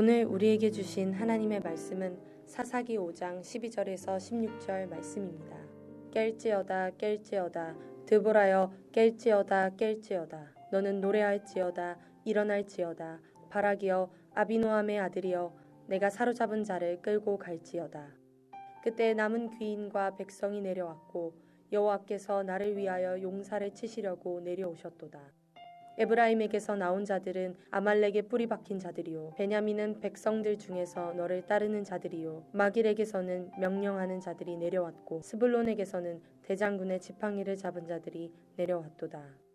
오늘 우리에게 주신 하나님의 말씀은 사사기 5장 12절에서 16절 말씀입니다. 깰지어다 깰지어다. 드보라여 깰지어다 깰지어다. 너는 노래할지어다 일어날지어다. 바라기여 아비노함의 아들이여 내가 사로잡은 자를 끌고 갈지어다. 그때 남은 귀인과 백성이 내려왔고 여호와께서 나를 위하여 용사를 치시려고 내려오셨도다 에브라임에게서 나온 자들은 아말렉에 뿌리 박힌 자들이요. 베냐민은 백성들 중에서 너를 따르는 자들이요. 마길에게서는 명령하는 자들이 내려왔고 스불론에게서는 대장군의 지팡이를 잡은 자들이 내려왔도다.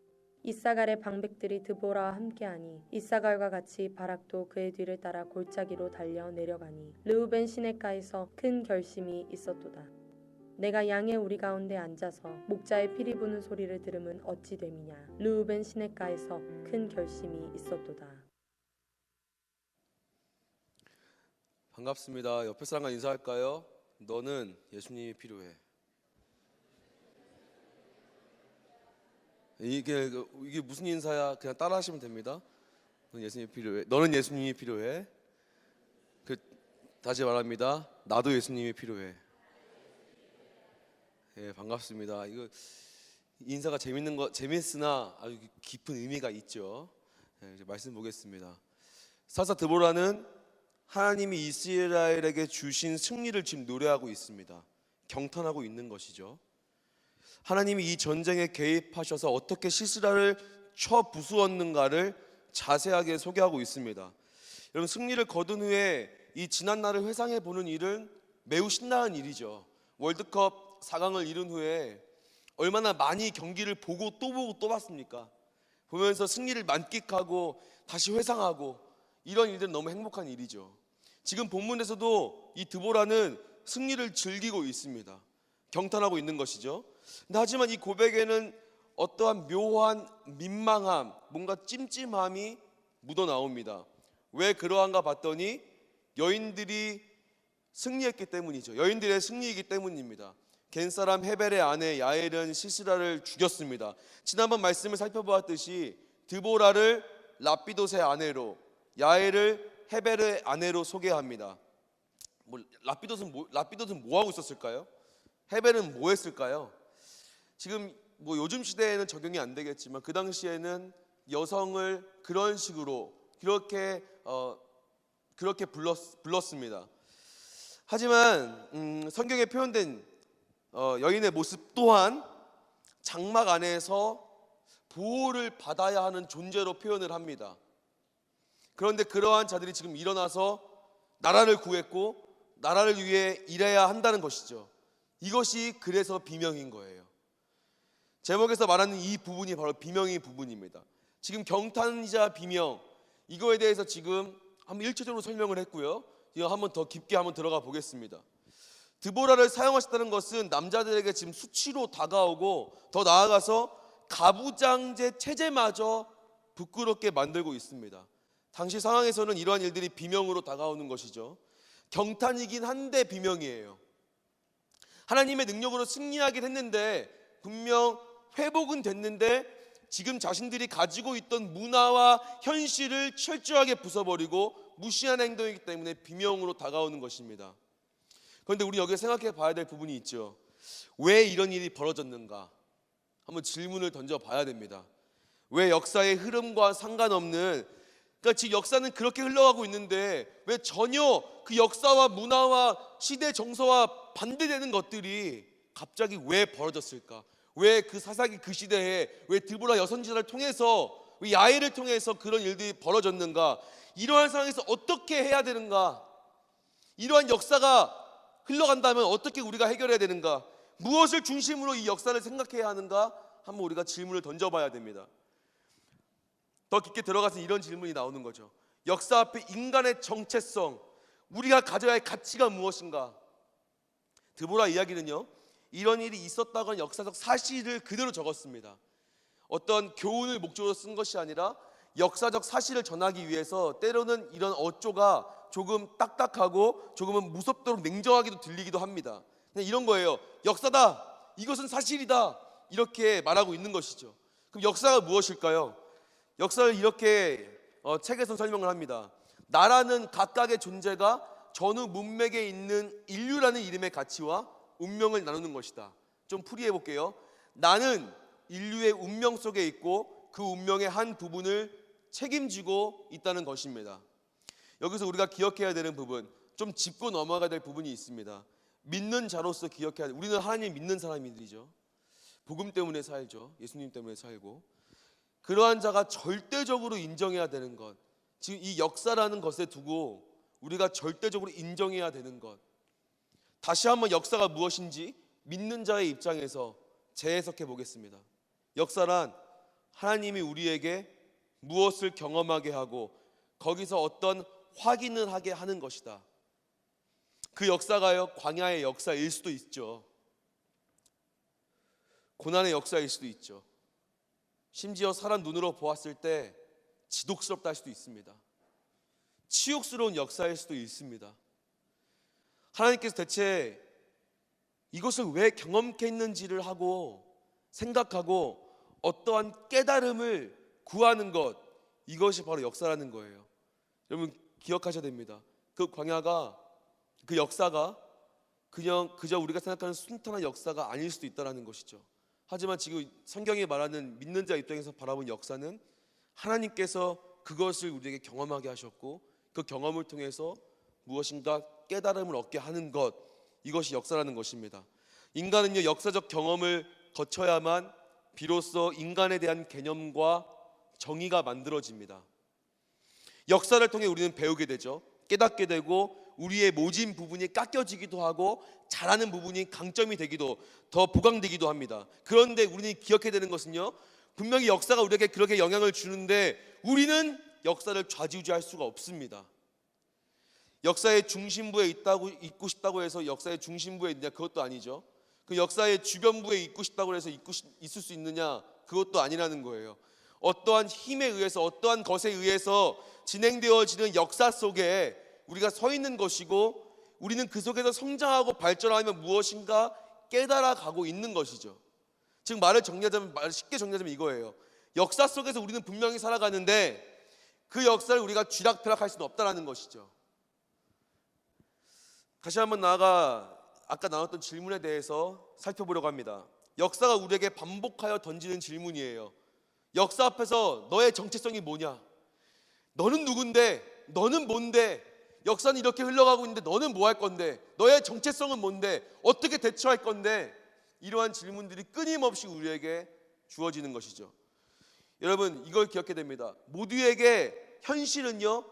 이사갈의 방백들이 드보라와 함께하니 이사갈과 같이 바락도 그의 뒤를 따라 골짜기로 달려 내려가니 르우벤 시내가에서 큰 결심이 있었도다 내가 양의 우리 가운데 앉아서 목자의 피리 부는 소리를 들으면 어찌 됨이냐 르우벤 시내가에서 큰 결심이 있었도다 반갑습니다. 옆에 사람과 인사할까요? 너는 예수님이 필요해. 이게 그- 이게 무슨 인사야? 그냥 따라하시면 됩니다. 너는 예수님이 필요해. 너는 예수님이 필요해. 그 다시 말합니다. 나도 예수님이 필요해. 예, 반갑습니다. 이거 인사가 재밌는 거 재밌으나 아주 깊은 의미가 있죠. 예, 이제 말씀 보겠습니다. 사사 드보라는 하나님이 이스라엘에게 주신 승리를 지금 노래하고 있습니다. 경탄하고 있는 것이죠. 하나님이 이 전쟁에 개입하셔서 어떻게 시스라를 쳐 부수었는가를 자세하게 소개하고 있습니다. 여러분 승리를 거둔 후에 이 지난 날을 회상해 보는 일은 매우 신나는 일이죠. 월드컵 4강을 이룬 후에 얼마나 많이 경기를 보고 또 보고 또 봤습니까? 보면서 승리를 만끽하고 다시 회상하고 이런 일들은 너무 행복한 일이죠. 지금 본문에서도 이 드보라는 승리를 즐기고 있습니다. 경탄하고 있는 것이죠. 하지만 이 고백에는 어떠한 묘한 민망함, 뭔가 찜찜함이 묻어 나옵니다. 왜 그러한가 봤더니 여인들이 승리했기 때문이죠. 여인들의 승리이기 때문입니다. 겐 사람 헤벨의 아내 야엘은 시스라를 죽였습니다. 지난번 말씀을 살펴보았듯이 드보라를 라피도스의 아내로 야엘을 헤벨의 아내로 소개합니다. 뭐 라피도스는 뭐, 라피도스는 뭐 하고 있었을까요? 헤벨은 뭐 했을까요? 지금 뭐 요즘 시대에는 적용이 안 되겠지만 그 당시에는 여성을 그런 식으로 그렇게 어 그렇게 불렀 불렀습니다. 하지만 음, 성경에 표현된 어, 여인의 모습 또한 장막 안에서 보호를 받아야 하는 존재로 표현을 합니다. 그런데 그러한 자들이 지금 일어나서 나라를 구했고 나라를 위해 일해야 한다는 것이죠. 이것이 그래서 비명인 거예요. 제목에서 말하는 이 부분이 바로 비명의 부분입니다. 지금 경탄이자 비명 이거에 대해서 지금 한번 일차적으로 설명을 했고요. 이거 한번 더 깊게 한번 들어가 보겠습니다. 드보라를 사용하셨다는 것은 남자들에게 지금 수치로 다가오고 더 나아가서 가부장제 체제마저 부끄럽게 만들고 있습니다. 당시 상황에서는 이러한 일들이 비명으로 다가오는 것이죠. 경탄이긴 한데 비명이에요. 하나님의 능력으로 승리하긴 했는데 분명 회복은 됐는데 지금 자신들이 가지고 있던 문화와 현실을 철저하게 부숴버리고 무시한 행동이기 때문에 비명으로 다가오는 것입니다. 그런데 우리 여기에 생각해 봐야 될 부분이 있죠. 왜 이런 일이 벌어졌는가? 한번 질문을 던져 봐야 됩니다. 왜 역사의 흐름과 상관없는 그러니까 지금 역사는 그렇게 흘러가고 있는데 왜 전혀 그 역사와 문화와 시대 정서와 반대되는 것들이 갑자기 왜 벌어졌을까? 왜 그 사사기 그 시대에 왜 드보라 여선지자를 통해서 왜 야외를 통해서 그런 일들이 벌어졌는가? 이러한 상황에서 어떻게 해야 되는가? 이러한 역사가 흘러간다면 어떻게 우리가 해결해야 되는가? 무엇을 중심으로 이 역사를 생각해야 하는가? 한번 우리가 질문을 던져봐야 됩니다. 더 깊게 들어가서 이런 질문이 나오는 거죠. 역사 앞에 인간의 정체성, 우리가 가져야 할 가치가 무엇인가? 드보라 이야기는요, 이런 일이 있었다고 하는 역사적 사실을 그대로 적었습니다. 어떤 교훈을 목적으로 쓴 것이 아니라 역사적 사실을 전하기 위해서 때로는 이런 어조가 조금 딱딱하고 조금은 무섭도록 냉정하게도 들리기도 합니다. 이런 거예요. 역사다. 이것은 사실이다. 이렇게 말하고 있는 것이죠. 그럼 역사가 무엇일까요? 역사를 이렇게 어, 책에서 설명을 합니다. 나라는 각각의 존재가 전후 문맥에 있는 인류라는 이름의 가치와 운명을 나누는 것이다. 좀 풀이해 볼게요. 나는 인류의 운명 속에 있고 그 운명의 한 부분을 책임지고 있다는 것입니다. 여기서 우리가 기억해야 되는 부분, 좀 짚고 넘어가야 될 부분이 있습니다. 믿는 자로서 기억해야 돼. 우리는 하나님 믿는 사람들이죠. 복음 때문에 살죠. 예수님 때문에 살고. 그러한 자가 절대적으로 인정해야 되는 것. 지금 이 역사라는 것에 두고 우리가 절대적으로 인정해야 되는 것. 다시 한번 역사가 무엇인지 믿는 자의 입장에서 재해석해 보겠습니다. 역사란 하나님이 우리에게 무엇을 경험하게 하고 거기서 어떤 확인을 하게 하는 것이다. 그 역사가요 광야의 역사일 수도 있죠. 고난의 역사일 수도 있죠. 심지어 사람 눈으로 보았을 때 지독스럽다 할 수도 있습니다. 치욕스러운 역사일 수도 있습니다. 하나님께서 대체 이것을 왜 경험케 했는지를 하고 생각하고 어떠한 깨달음을 구하는 것 이것이 바로 역사라는 거예요. 여러분 기억하셔야 됩니다. 그 광야가 그 역사가 그냥 그저 우리가 생각하는 순탄한 역사가 아닐 수도 있다라는 것이죠. 하지만 지금 성경이 말하는 믿는 자 입장에서 바라본 역사는 하나님께서 그것을 우리에게 경험하게 하셨고 그 경험을 통해서 무엇인가 깨달음을 얻게 하는 것 이것이 역사라는 것입니다. 인간은요 역사적 경험을 거쳐야만 비로소 인간에 대한 개념과 정의가 만들어집니다. 역사를 통해 우리는 배우게 되죠. 깨닫게 되고 우리의 모진 부분이 깎여지기도 하고 잘하는 부분이 강점이 되기도 더 보강되기도 합니다. 그런데 우리는 기억해야 되는 것은요. 분명히 역사가 우리에게 그렇게 영향을 주는데 우리는 역사를 좌지우지할 수가 없습니다. 역사의 중심부에 있다고 있고 싶다고 해서 역사의 중심부에 있냐 그것도 아니죠. 그 역사의 주변부에 있고 싶다고 해서 있고 싶, 있을 수 있느냐 그것도 아니라는 거예요. 어떠한 힘에 의해서 어떠한 것에 의해서 진행되어지는 역사 속에 우리가 서 있는 것이고 우리는 그 속에서 성장하고 발전하며 무엇인가 깨달아 가고 있는 것이죠. 즉 말을 정리하자면 말 쉽게 정리하자면 이거예요. 역사 속에서 우리는 분명히 살아가는데 그 역사를 우리가 쥐락펴락할 수는 없다라는 것이죠. 다시 한번 나아가 아까 나눴던 질문에 대해서 살펴보려고 합니다. 역사가 우리에게 반복하여 던지는 질문이에요. 역사 앞에서 너의 정체성이 뭐냐? 너는 누군데? 너는 뭔데? 역사는 이렇게 흘러가고 있는데 너는 뭐 할 건데? 너의 정체성은 뭔데? 어떻게 대처할 건데? 이러한 질문들이 끊임없이 우리에게 주어지는 것이죠. 여러분 이걸 기억해야 됩니다. 모두에게 현실은요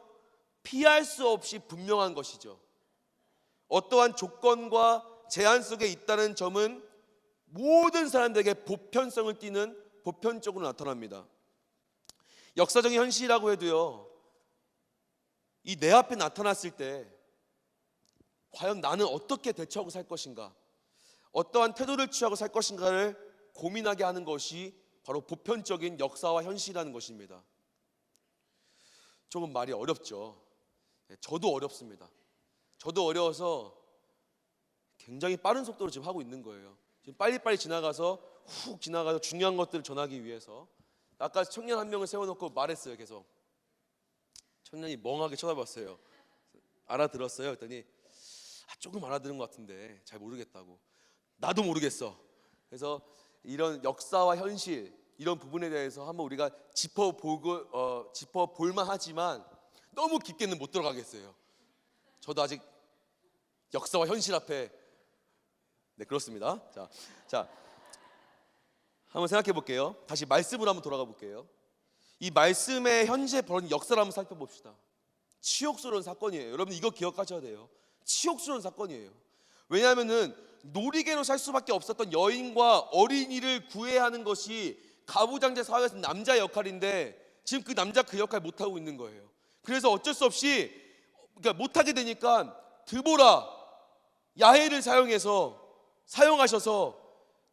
피할 수 없이 분명한 것이죠. 어떠한 조건과 제한 속에 있다는 점은 모든 사람들에게 보편성을 띠는 보편적으로 나타납니다. 역사적인 현실이라고 해도요. 이 내 앞에 나타났을 때 과연 나는 어떻게 대처하고 살 것인가? 어떠한 태도를 취하고 살 것인가를 고민하게 하는 것이 바로 보편적인 역사와 현실이라는 것입니다. 조금 말이 어렵죠. 네, 저도 어렵습니다. 저도 어려워서 굉장히 빠른 속도로 지금 하고 있는 거예요. 지금 빨리빨리 지나가서 훅 지나가서 중요한 것들을 전하기 위해서 아까 청년 한 명을 세워놓고 말했어요. 계속 청년이 멍하게 쳐다봤어요. 알아들었어요. 그랬더니 아, 조금 알아들은 것 같은데 잘 모르겠다고. 나도 모르겠어. 그래서 이런 역사와 현실 이런 부분에 대해서 한번 우리가 짚어보고 어, 짚어볼만 하지만 너무 깊게는 못 들어가겠어요. 저도 아직 역사와 현실 앞에 네 그렇습니다. 자, 자 한번 생각해 볼게요. 다시 말씀으로 한번 돌아가 볼게요. 이 말씀의 현재 벌어진 역사를 한번 살펴봅시다. 치욕스러운 사건이에요. 여러분 이거 기억하셔야 돼요. 치욕스러운 사건이에요. 왜냐하면은 놀이개로 살 수밖에 없었던 여인과 어린이를 구해야 하는 것이 가부장제 사회에서 남자 역할인데 지금 그 남자 그 역할 못 하고 있는 거예요. 그래서 어쩔 수 없이 그러니까 못 하게 되니까 드보라 야해를 사용해서 사용하셔서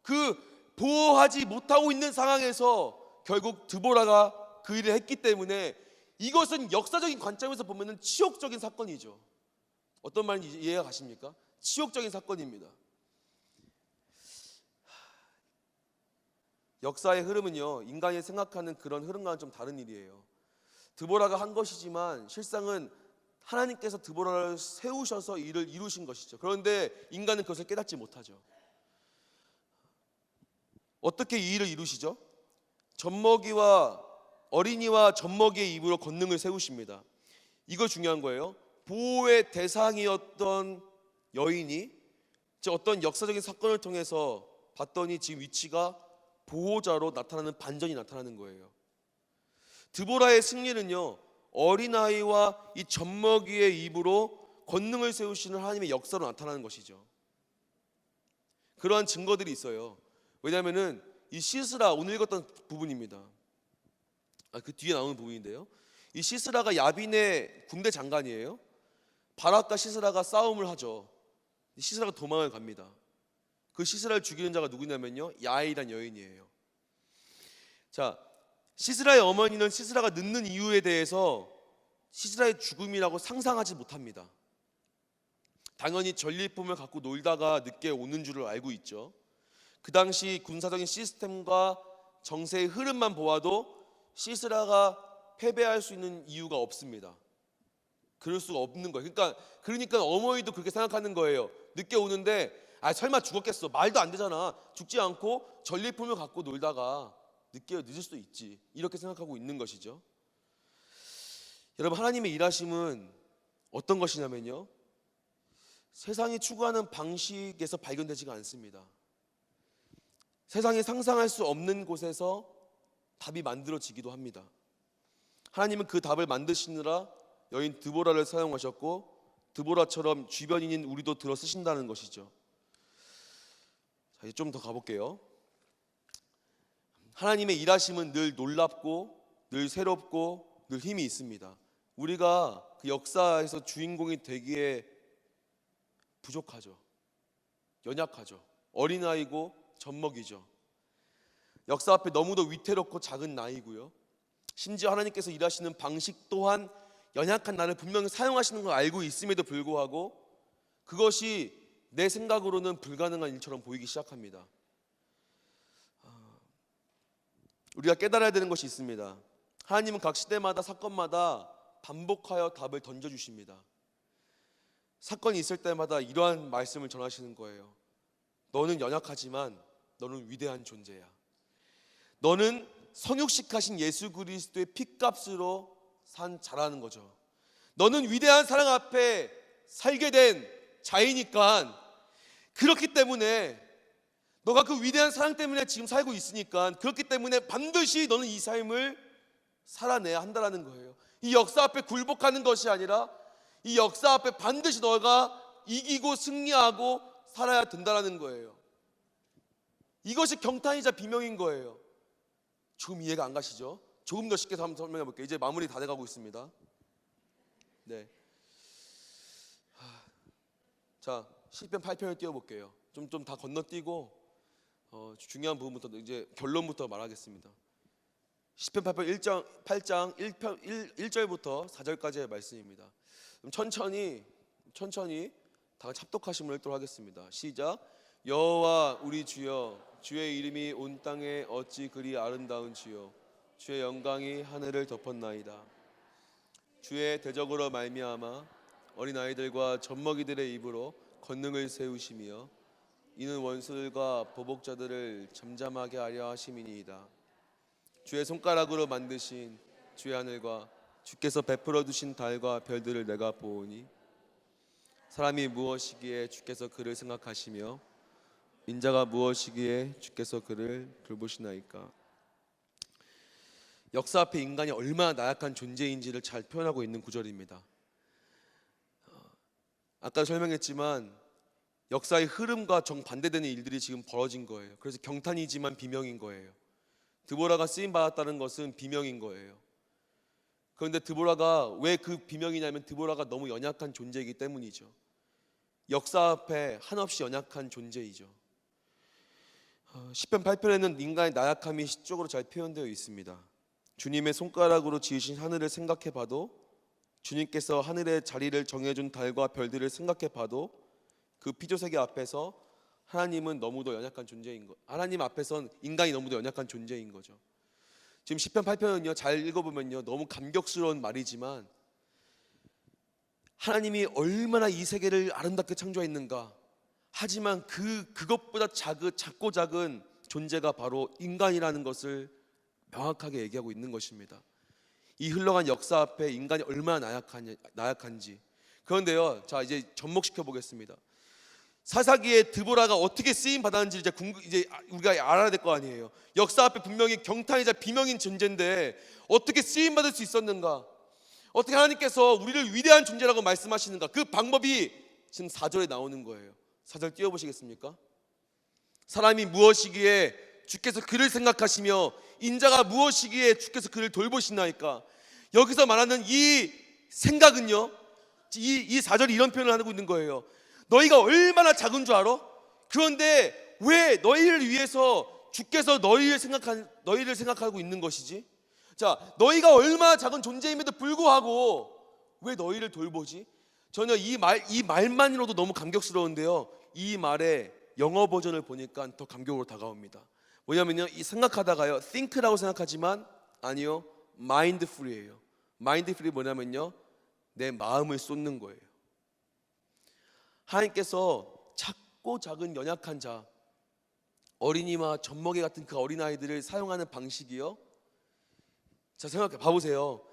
그 보호하지 못하고 있는 상황에서 결국 드보라가 그 일을 했기 때문에 이것은 역사적인 관점에서 보면은 치욕적인 사건이죠. 어떤 말인지 이해가 가십니까? 치욕적인 사건입니다. 역사의 흐름은요 인간이 생각하는 그런 흐름과는 좀 다른 일이에요. 드보라가 한 것이지만 실상은 하나님께서 드보라를 세우셔서 일을 이루신 것이죠. 그런데 인간은 그것을 깨닫지 못하죠. 어떻게 이 일을 이루시죠? 젖먹이와 어린이와 젖먹이의 입으로 권능을 세우십니다. 이거 중요한 거예요. 보호의 대상이었던 여인이 즉 어떤 역사적인 사건을 통해서 봤더니 지금 위치가 보호자로 나타나는 반전이 나타나는 거예요. 드보라의 승리는요 어린아이와 이 젖먹이의 입으로 권능을 세우시는 하나님의 역사로 나타나는 것이죠. 그러한 증거들이 있어요. 왜냐하면은 이 시스라 오늘 읽었던 부분입니다. 아, 그 뒤에 나오는 부분인데요. 이 시스라가 야빈의 군대 장관이에요. 바락과 시스라가 싸움을 하죠. 이 시스라가 도망을 갑니다. 그 시스라를 죽이는 자가 누구냐면요. 야이란 여인이에요. 자, 시스라의 어머니는 시스라가 늦는 이유에 대해서 시스라의 죽음이라고 상상하지 못합니다. 당연히 전리품을 갖고 놀다가 늦게 오는 줄을 알고 있죠. 그 당시 군사적인 시스템과 정세의 흐름만 보아도 시스라가 패배할 수 있는 이유가 없습니다. 그럴 수가 없는 거예요. 그러니까 그러니까 어머니도 그렇게 생각하는 거예요. 늦게 오는데 아 설마 죽었겠어. 말도 안 되잖아. 죽지 않고 전리품을 갖고 놀다가 늦게 늦을 수도 있지. 이렇게 생각하고 있는 것이죠. 여러분 하나님의 일하심은 어떤 것이냐면요. 세상이 추구하는 방식에서 발견되지가 않습니다. 세상이 상상할 수 없는 곳에서 답이 만들어지기도 합니다. 하나님은 그 답을 만드시느라 여인 드보라를 사용하셨고 드보라처럼 주변인인 우리도 들어 쓰신다는 것이죠. 자, 이제 좀 더 가볼게요. 하나님의 일하심은 늘 놀랍고 늘 새롭고 늘 힘이 있습니다. 우리가 그 역사에서 주인공이 되기에 부족하죠. 연약하죠. 어린아이고 젖먹이죠. 역사 앞에 너무도 위태롭고 작은 나이고요. 심지어 하나님께서 일하시는 방식 또한 연약한 나를 분명히 사용하시는 걸 알고 있음에도 불구하고 그것이 내 생각으로는 불가능한 일처럼 보이기 시작합니다. 아, 우리가 깨달아야 되는 것이 있습니다. 하나님은 각 시대마다 사건마다 반복하여 답을 던져 주십니다. 사건이 있을 때마다 이러한 말씀을 전하시는 거예요. 너는 연약하지만 너는 위대한 존재야. 너는 성육식하신 예수 그리스도의 피값으로 산 자라는 거죠. 너는 위대한 사랑 앞에 살게 된 자이니까 그렇기 때문에 너가 그 위대한 사랑 때문에 지금 살고 있으니까 그렇기 때문에 반드시 너는 이 삶을 살아내야 한다라는 거예요. 이 역사 앞에 굴복하는 것이 아니라 이 역사 앞에 반드시 너가 이기고 승리하고 살아야 된다라는 거예요. 이것이 경탄이자 비명인 거예요. 조금 이해가 안 가시죠? 조금 더 쉽게 한번 설명해 볼게요. 이제 마무리 다 돼가고 있습니다. 네. 하, 자, 시편 8편을 띄워볼게요. 좀 좀 다 건너뛰고 어, 중요한 부분부터 이제 결론부터 말하겠습니다. 시편 8편 1장 8장 1편 1, 1절부터 4절까지의 말씀입니다. 천천히 천천히 다 합독하심을 읽도록 하겠습니다. 시작. 여호와 우리 주여 주의 이름이 온 땅에 어찌 그리 아름다운 지요 주의 영광이 하늘을 덮었나이다. 주의 대적으로 말미암아 어린 아이들과 젖먹이들의 입으로 권능을 세우시며 이는 원수들과 보복자들을 잠잠하게 하려 하심이니이다. 주의 손가락으로 만드신 주의 하늘과 주께서 베풀어 두신 달과 별들을 내가 보오니 사람이 무엇이기에 주께서 그를 생각하시며 인자가 무엇이기에 주께서 그를 돌보시나이까 역사 앞에 인간이 얼마나 나약한 존재인지를 잘 표현하고 있는 구절입니다. 어, 아까 설명했지만 역사의 흐름과 정반대되는 일들이 지금 벌어진 거예요. 그래서 경탄이지만 비명인 거예요. 드보라가 쓰임 받았다는 것은 비명인 거예요. 그런데 드보라가 왜 그 비명이냐면 드보라가 너무 연약한 존재이기 때문이죠. 역사 앞에 한없이 연약한 존재이죠. 어, 시편 8편에는 인간의 나약함이 시적으로 잘 표현되어 있습니다. 주님의 손가락으로 지으신 하늘을 생각해 봐도 주님께서 하늘의 자리를 정해준 달과 별들을 생각해 봐도 그 피조세계 앞에서 하나님은 너무도 연약한 존재인 거. 하나님 앞에선 인간이 너무도 연약한 존재인 거죠. 지금 시편 8편은요 잘 읽어 보면요 너무 감격스러운 말이지만 하나님이 얼마나 이 세계를 아름답게 창조했는가. 하지만 그 그것보다 작은 작고 작은 존재가 바로 인간이라는 것을 명확하게 얘기하고 있는 것입니다. 이 흘러간 역사 앞에 인간이 얼마나 나약하냐, 나약한지. 그런데요, 자 이제 접목시켜 보겠습니다. 사사기에 드보라가 어떻게 쓰임 받았는지 이제 궁금, 이제 우리가 알아야 될 거 아니에요. 역사 앞에 분명히 경탄이자 비명인 존재인데 어떻게 쓰임 받을 수 있었는가? 어떻게 하나님께서 우리를 위대한 존재라고 말씀하시는가? 그 방법이 지금 4절에 나오는 거예요. 4절 띄워 보시겠습니까? 사람이 무엇이기에 주께서 그를 생각하시며 인자가 무엇이기에 주께서 그를 돌보시나이까? 여기서 말하는 이 생각은요. 이, 이 4절이 이런 표현을 하고 있는 거예요. 너희가 얼마나 작은 줄 알아? 그런데 왜 너희를 위해서 주께서 너희를 생각한 너희를 생각하고 있는 것이지? 자, 너희가 얼마나 작은 존재임에도 불구하고 왜 너희를 돌보지? 전혀 이 말 이 말만으로도 너무 감격스러운데요. 이 말의 영어 버전을 보니까 더 감격으로 다가옵니다. 뭐냐면요, 이 생각하다가요, think라고 생각하지만 아니요, mindful이에요. mindful이 뭐냐면요, 내 마음을 쏟는 거예요. 하나님께서 작고 작은 연약한 자, 어린이와 젖먹이 같은 그 어린 아이들을 사용하는 방식이요. 자 생각해 봐보세요.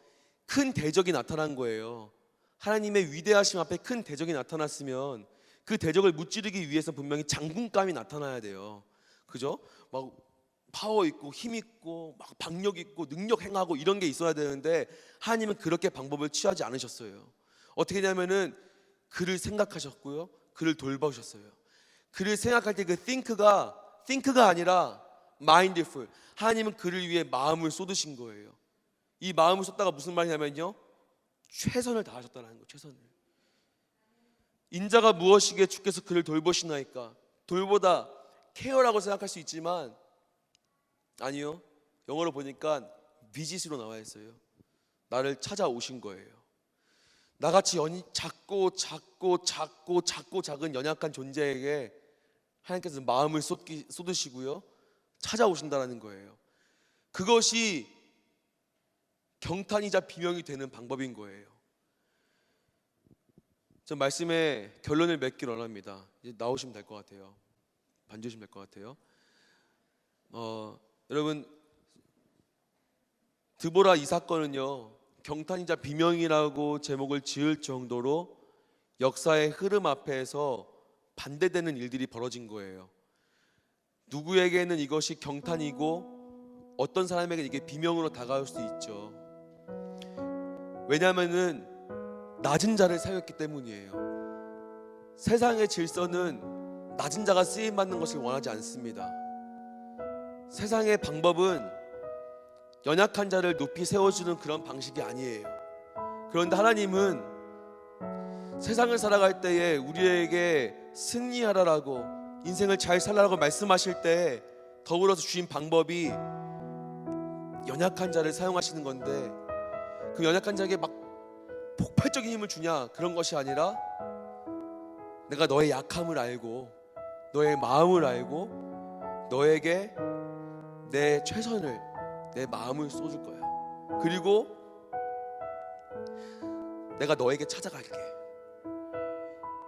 큰 대적이 나타난 거예요. 하나님의 위대하심 앞에 큰 대적이 나타났으면 그 대적을 무찌르기 위해서 분명히 장군감이 나타나야 돼요. 그죠? 막 파워 있고 힘 있고 막 박력 있고 능력 행하고 이런 게 있어야 되는데 하나님은 그렇게 방법을 취하지 않으셨어요. 어떻게 되냐면은 그를 생각하셨고요. 그를 돌보셨어요. 그를 생각할 때 그 think가 think가 아니라 mindful. 하나님은 그를 위해 마음을 쏟으신 거예요. 이 마음을 쏟다가 무슨 말이냐면요. 최선을 다하셨다는 거예요. 최선을. 인자가 무엇이기에 주께서 그를 돌보시나이까? 돌보다 케어라고 생각할 수 있지만 아니요. 영어로 보니까 비짓으로 나와 있어요. 나를 찾아오신 거예요. 나같이 연, 작고 작고 작고 작고 작은 연약한 존재에게 하나님께서 마음을 쏟기, 쏟으시고요 찾아오신다라는 거예요. 그것이 경탄이자 비명이 되는 방법인 거예요. 저 말씀의 결론을 맺기를 원합니다. 이제 나오시면 될 것 같아요. 반주시면 될 것 같아요. 어, 여러분 드보라 이 사건은요 경탄이자 비명이라고 제목을 지을 정도로 역사의 흐름 앞에서 반대되는 일들이 벌어진 거예요. 누구에게는 이것이 경탄이고 어떤 사람에게 이게 비명으로 다가올 수 있죠. 왜냐하면은 낮은 자를 사였기 때문이에요. 세상의 질서는 낮은 자가 쓰임 받는 것을 원하지 않습니다. 세상의 방법은 연약한 자를 높이 세워주는 그런 방식이 아니에요. 그런데 하나님은 세상을 살아갈 때에 우리에게 승리하라라고 인생을 잘 살라라고 말씀하실 때 더불어서 주신 방법이 연약한 자를 사용하시는 건데 그 연약한 자에게 막 폭발적인 힘을 주냐 그런 것이 아니라 내가 너의 약함을 알고 너의 마음을 알고 너에게 내 최선을 내 마음을 쏟을 거야. 그리고 내가 너에게 찾아갈게.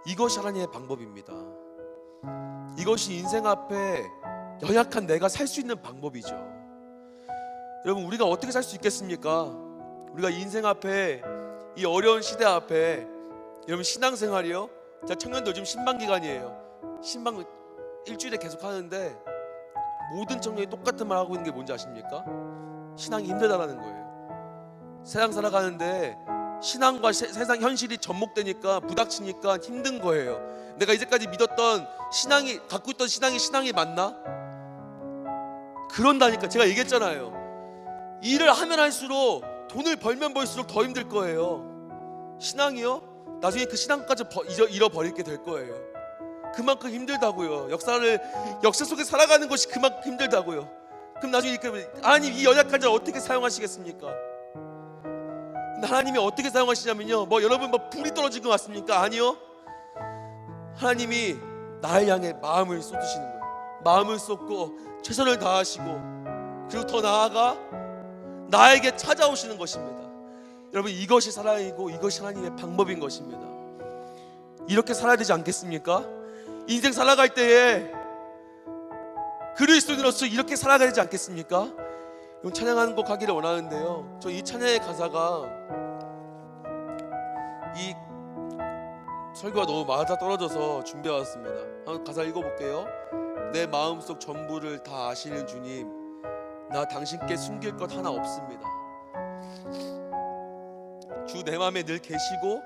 이것이 하나님의 방법입니다. 이것이 인생 앞에 연약한 내가 살 수 있는 방법이죠. 여러분 우리가 어떻게 살 수 있겠습니까? 우리가 인생 앞에 이 어려운 시대 앞에 여러분 신앙생활이요. 자 청년들 요즘 신방 기간이에요. 신방 일주일에 계속 하는데 모든 청년이 똑같은 말 하고 있는 게 뭔지 아십니까? 신앙이 힘들다라는 거예요. 세상 살아가는데 신앙과 세, 세상 현실이 접목되니까 부닥치니까 힘든 거예요. 내가 이제까지 믿었던 신앙이 갖고 있던 신앙이 신앙이 맞나? 그런다니까 제가 얘기했잖아요. 일을 하면 할수록 돈을 벌면 벌수록 더 힘들 거예요. 신앙이요? 나중에 그 신앙까지 버, 잊어, 잃어버리게 될 거예요. 그만큼 힘들다고요. 역사를 역사 속에 살아가는 것이 그만큼 힘들다고요. 그럼 나중에 이렇게 하나님 이 연약한 자를 어떻게 사용하시겠습니까? 하나님이 어떻게 사용하시냐면요. 뭐 여러분 뭐 불이 떨어진 것 같습니까? 아니요. 하나님이 나를 향해 마음을 쏟으시는 거예요. 마음을 쏟고 최선을 다하시고 그리고 더 나아가 나에게 찾아오시는 것입니다. 여러분 이것이 사랑이고 이것이 하나님의 방법인 것입니다. 이렇게 살아야 되지 않겠습니까? 인생 살아갈 때에 그리스도인으로서 이렇게 살아가야 되지 않겠습니까? 이건 찬양하는 곡 하기를 원하는데요. 저 이 찬양의 가사가 이 설교가 너무 맞아 떨어져서 준비해 왔습니다. 한번 가사 읽어볼게요. 내 마음속 전부를 다 아시는 주님, 나 당신께 숨길 것 하나 없습니다. 주 내 마음에 늘 계시고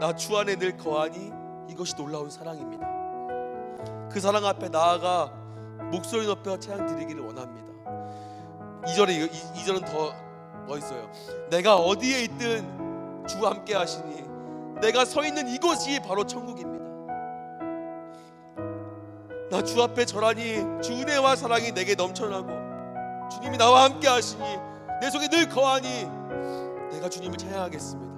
나 주 안에 늘 거하니 이것이 놀라운 사랑입니다. 그 사랑 앞에 나아가 목소리 높여 찬양 드리기를 원합니다. 2절에 이, 이, 절은 더 멋있어요. 내가 어디에 있든 주와 함께 하시니 내가 서 있는 이곳이 바로 천국입니다. 나 주 앞에 절하니 주 은혜와 사랑이 내게 넘쳐나고 주님이 나와 함께 하시니 내 속에 늘 거하니 내가 주님을 찬양하겠습니다.